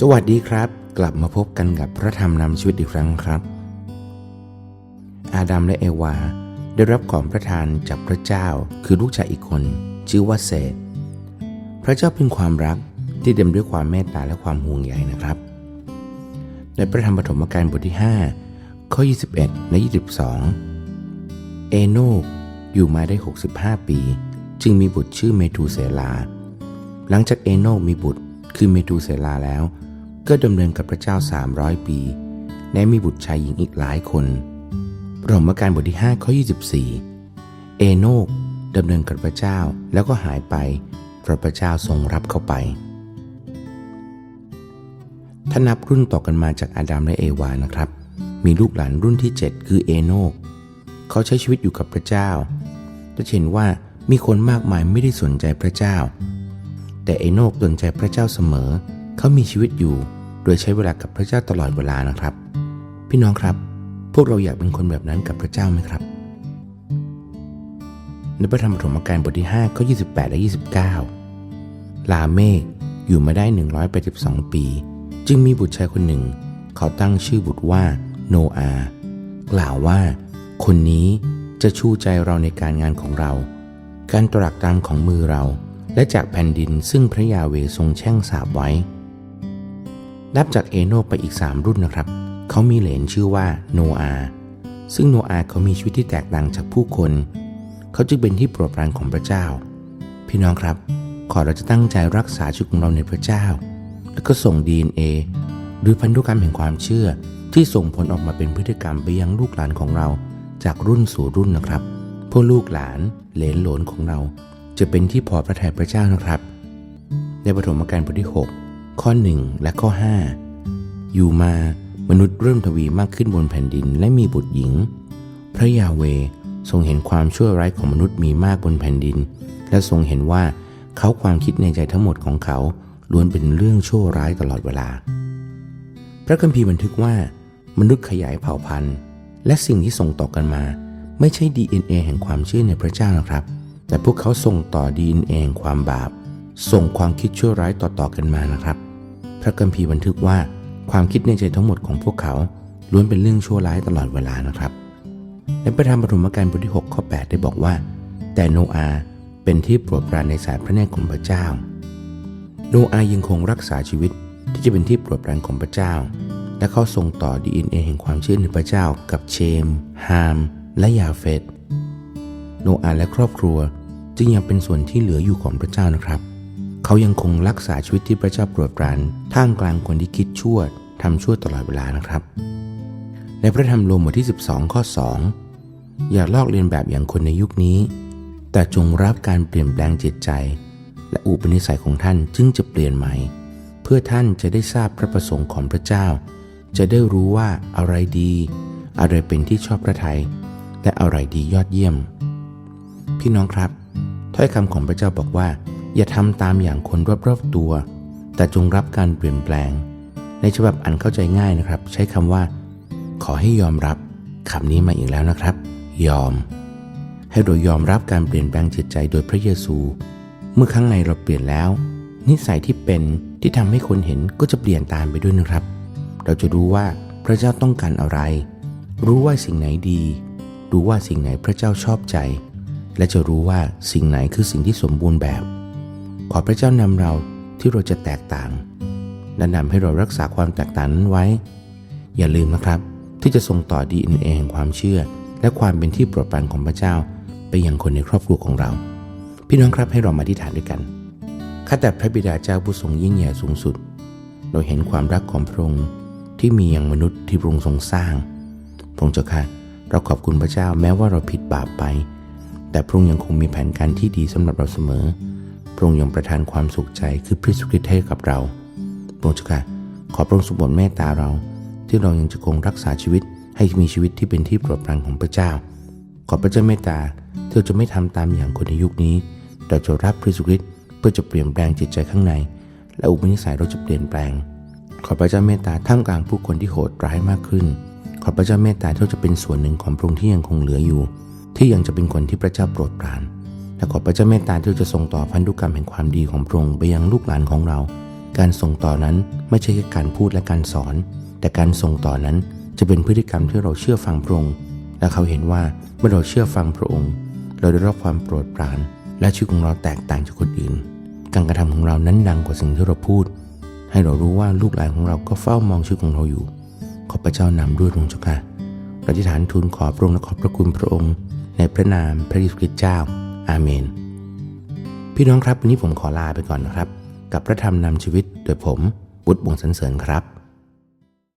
สวัสดีครับ กลับมาพบกันกับพระธรรมนำชีวิตอีกครั้งครับ อาดัมและเอวา ได้รับของพระทานจากพระเจ้าคือลูกชายอีกคน ชื่อว่าเศษ พระเจ้าเป็นความรักที่เต็มด้วยความเมตตาและความห่วงใยนะครับ ในพระธรรมปฐมกาลบทที่ 5 ข้อ 21 และ 22 เอโนกอยู่มาได้ 65 ปี จึงมีบุตรชื่อเมทูเซลา หลังจากเอโนกมีบุตรคือเมทูเซลาแล้ว ก็ดำเนินกับพระเจ้า 300 ปี และมีบุตรชายหญิงอีกหลายคนปฐมกาลบทที่5ข้อ24 เอโนกดำเนินกับพระเจ้าแล้วก็หายไปเพราะพระเจ้าทรงรับเข้าไปถ้านับรุ่นต่อกันมาจากอาดัมและเอวานะครับ มีลูกหลานรุ่นที่ 7 คือเอโนกเขาใช้ชีวิตอยู่กับพระเจ้าจะเห็นว่ามีคนมากมายไม่ได้สนใจพระเจ้า แต่เอโนกสนใจพระเจ้าเสมอเเขามีชีวิตอยู่ โดยใช้เวลากับพระเจ้าตลอดเวลานะครับ พี่น้องครับ พวกเราอยากเป็นคนแบบนั้นกับพระเจ้าไหมครับ ในพระธรรมปฐมกาลบทที่5ข้อ28 และ 29 ลาเมกอยู่มาได้ 182 ปี จึงมีบุตรชายคนหนึ่ง เขาตั้งชื่อบุตรว่าโนอา กล่าวว่า คนนี้จะชูใจเราในการงานของเรา การตรักตามของมือเรา และจากแผ่นดินซึ่งพระยาเวทรงแช่งสาบไว้ นับจากเอโนไปอีก 3 รุ่นนะครับ เขามีเหลนชื่อว่าโนอาซึ่งโนอาเขามีชีวิตที่แตกต่างจากผู้คน เขาจึงเป็นที่โปรดปรานของพระเจ้า พี่น้องครับ ขอเราจะตั้งใจรักษาชีวิตของเราในพระเจ้า แล้วก็ส่ง DNA หรือพันธุกรรมแห่งความเชื่อที่ส่งผลออกมาเป็นพฤติกรรมไปยังลูกหลานของเรา จากรุ่นสู่รุ่นนะครับเพวกลูกหลานเหลนหลนของเรา จะเป็นที่พอพระทัยพระเจ้านะครับ ในปฐมกาลบทที่6 ข้อ 1 และข้อ 5 อยู่มามนุษย์เริ่มทวีมากขึ้นบนแผ่นดินและมีบุตรหญิง พระยาเวทรงเห็นความชั่วร้ายของมนุษย์มีมากบนแผ่นดิน และทรงเห็นว่าเขาความคิดในใจทั้งหมดของเขาล้วนเป็นเรื่องชั่วร้ายตลอดเวลา พระคัมภีร์บันทึกว่า มนุษย์ขยายเผ่าพันธุ์ และสิ่งที่ส่งต่อกันมา ไม่ใช่ DNA แห่งความเชื่อในพระเจ้านะครับ แต่พวกเขาส่งต่อ DNA แห่งความบาป ส่งความคิดชั่วร้ายต่อๆกันมานะครับ พระคัมภีบันทึกว่าความคิดในใจทั้งหมดของพวกเขาล้วนเป็นเรื่องชั่วร้ายตลอดเวลานะครับ ในพระธรรมปฐมกาลบทที่6ข้อ8 ได้บอกว่า แต่โนอาเป็นที่โปรดปรานในสายพระเนตรของพระเจ้า โนอายังคงรักษาชีวิตที่จะเป็นที่โปรดปรานของพระเจ้า และเขาส่งต่อ DNA แห่งความเชื่อในพระเจ้า กับเชม ฮาม และยาเฟตโนอาและครอบครัวจึงยังเป็นส่วนที่เหลืออยู่ของพระเจ้านะครับ เขายังคงรักษาชีวิตที่พระเจ้าโปรดปรานท่ามกลางคนที่คิดชั่วทำชั่วตลอดเวลานะครับ ในพระธรรมโรมบทที่ 12 ข้อ 2 อย่าลอกเลียนแบบอย่างคนในยุคนี้ แต่จงรับการเปลี่ยนแปลงจิตใจ และอุปนิสัยของท่านจึงจะเปลี่ยนใหม่ เพื่อท่านจะได้ทราบพระประสงค์ของพระเจ้า จะได้รู้ว่าอะไรดี อะไรเป็นที่ชอบพระทัยและอะไรดียอดเยี่ยม พี่น้องครับถ้อยคำของพระเจ้าบอกว่า อย่าทำตามอย่างคนรอบๆตัว แต่จงรับการเปลี่ยนแปลง ในฉบับอันเข้าใจง่ายนะครับ ใช้คำว่า ขอให้ยอมรับคำนี้มาอีกแล้วนะครับ ยอม ให้เรายอมรับการเปลี่ยนแปลงจิตใจโดยพระเยซู เมื่อข้างในเราเปลี่ยนแล้ว นิสัยที่เป็นที่ทำให้คนเห็นก็จะเปลี่ยนตามไปด้วยนะครับ เราจะรู้ว่าพระเจ้าต้องการอะไร รู้ว่าสิ่งไหนดี รู้ว่าสิ่งไหนพระเจ้าชอบใจ และจะรู้ว่าสิ่งไหนคือสิ่งที่สมบูรณ์แบบ ขอพระเจ้านำเราที่เราจะแตกต่างและนำให้เรารักษาความแตกต่างนั้นไว้ อย่าลืมนะครับ ที่จะส่งต่อ DNA แห่งความเชื่อ และความเป็นที่โปรดปรานของพระเจ้า ไปยังคนในครอบครัวของเรา พี่น้องครับให้เรามาที่ฐานด้วยกันข้าแต่พระบิดาเจ้าผู้ทรงยิ่งใหญ่สูงสุด เราเห็นความรักของพระองค์ที่มีอย่างมนุษย์ที่พระองค์ทรงสร้างพระองค์เจ้าค่ะเราขอบคุณพระเจ้าแม้ว่าเราผิดบาปไป แต่พระองค์ยังคงมีแผนการที่ดีสำหรับเราเสมอ พระองค์ยังประทานความสุขใจคือพระสุคริตให้กับเราพระองค์เจ้าค่ะขอพระองค์สมบูรณ์เมตตาเรา ที่เรายังจะคงรักษาชีวิตให้มีชีวิตที่เป็นที่โปรดปรานของพระเจ้า ขอพระเจ้าเมตตาที่เราจะไม่ทำตามอย่างคนในยุคนี้ เราจะรับพระสุคริตเพื่อจะเปลี่ยนแปลงจิตใจข้างใน และอุปนิสัยเราจะเปลี่ยนแปลง ขอพระเจ้าเมตตาท่ามกลางผู้คนที่โหดร้ายมากขึ้น ขอพระเจ้าเมตตาที่เราจะเป็นส่วนหนึ่งของพระองค์ที่ยังคงเหลืออยู่ ที่ยังจะเป็นคนที่พระเจ้าโปรดปราน และขอพระเจ้าเมตตาที่จะส่งต่อพันธุกรรมแห่งความดีของพระองค์ไปยังลูกหลานของเรา การส่งต่อนั้นไม่ใช่แค่การพูดและการสอน แต่การส่งต่อนั้นจะเป็นพฤติกรรมที่เราเชื่อฟังพระองค์ และเขาเห็นว่าเมื่อเราเชื่อฟังพระองค์ เราได้รับความโปรดปราน และชีวิตของเราแตกต่างจากคนอื่น การกระทำของเรานั้นดังกว่าสิ่งที่เราพูด ให้เรารู้ว่าลูกหลานของเราก็เฝ้ามองชีวิตของเราอยู่ ขอพระเจ้านำด้วยพระองค์เจ้าค่ะเราอธิษฐานทูลขอพระองค์และขอบพระคุณพระองค์ ในพระนามพระเยซูคริสต์เจ้า อาเมน พี่น้องครับวันนี้ผมขอลาไปก่อนนะครับ กับพระธรรมนำชีวิตโดยผมบุตรบวงสันเสริญครับ